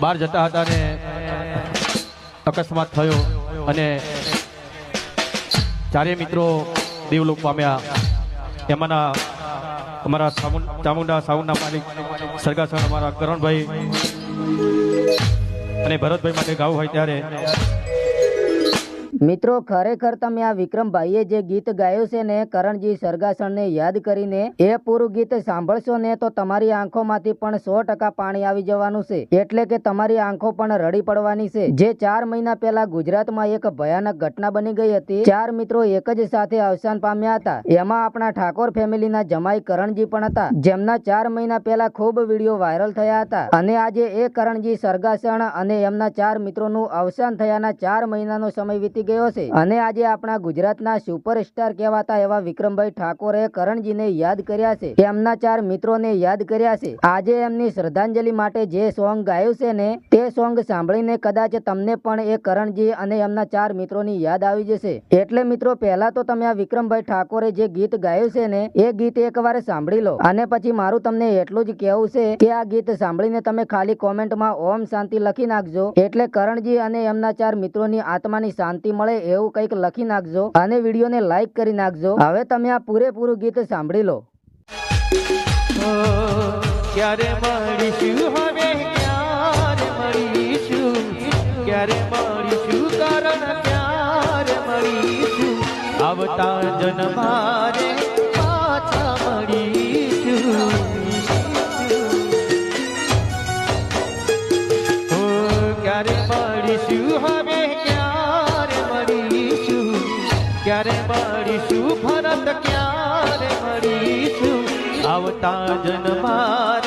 બહાર જતા હતા ને અકસ્માત થયો અને ચારે મિત્રો દેવલોક પામ્યા. એમાંના અમારા ચામુંડા સાઉન્ડના માલિક સરગાસણ અમારા કરણભાઈ અને ભરતભાઈ માટે ગાવું હોય ત્યારે મિત્રો, ખરેખર તમે આ વિક્રમભાઈએ જે ગીત ગાયું છે ને, કરણજી સરગાસણને યાદ કરીને એ પૂરું ગીત સાંભળશો ને, તો તમારી આંખોમાંથી પણ સો પાણી આવી જવાનું છે. એટલે કે તમારી આંખો પણ રડી પડવાની છે. જે ચાર મહિના પહેલા ગુજરાતમાં એક ભયાનક ઘટના બની ગઈ હતી, ચાર મિત્રો એક જ સાથે અવસાન પામ્યા હતા. એમાં આપણા ઠાકોર ફેમિલીના જમાઈ કરણજી પણ હતા. જેમના ચાર મહિના પહેલા ખૂબ વીડિયો વાયરલ થયા હતા. અને આજે એ કરણજી સરગાસણ અને એમના ચાર મિત્રોનું અવસાન થયાના ચાર મહિનાનો સમય વીતી ગયો છે. અને આજે આપણા ગુજરાતના સુપરસ્ટાર કહેવાતા એવા વિક્રમભાઈ ઠાકોરે કરણજીને યાદ કર્યા છે. એમના ચાર મિત્રોને યાદ કર્યા છે. આજે એમની શ્રદ્ધાંજલિ માટે જે સોંગ ગાયું છે ને, તે સોંગ સાંભળીને કદાચ તમને પણ એ કરણજી અને એમના ચાર મિત્રોની યાદ આવી જશે. એટલે મિત્રો, પહેલા તો તમે આ વિક્રમભાઈ ઠાકોરે જે ગીત ગાયું છે ને, એ ગીત એકવાર સાંભળી લો. અને પછી મારું તમને એટલું જ કહેવું છે કે આ ગીત સાંભળીને તમે ખાલી કોમેન્ટમાં ઓમ શાંતિ લખી નાખજો. એટલે કરણજી અને એમના ચાર મિત્રોની આત્માની શાંતિ મળે એવું કંઈક લખી નાખજો અને વિડીયોને લાઈક કરી નાખજો. હવે તમે આ પૂરેપૂરું ગીત સાંભળી લો. ક્યારે મળીશું ક્યારે મળીશું? ભરત ક્યારે મળીશું? આવતા જન્મા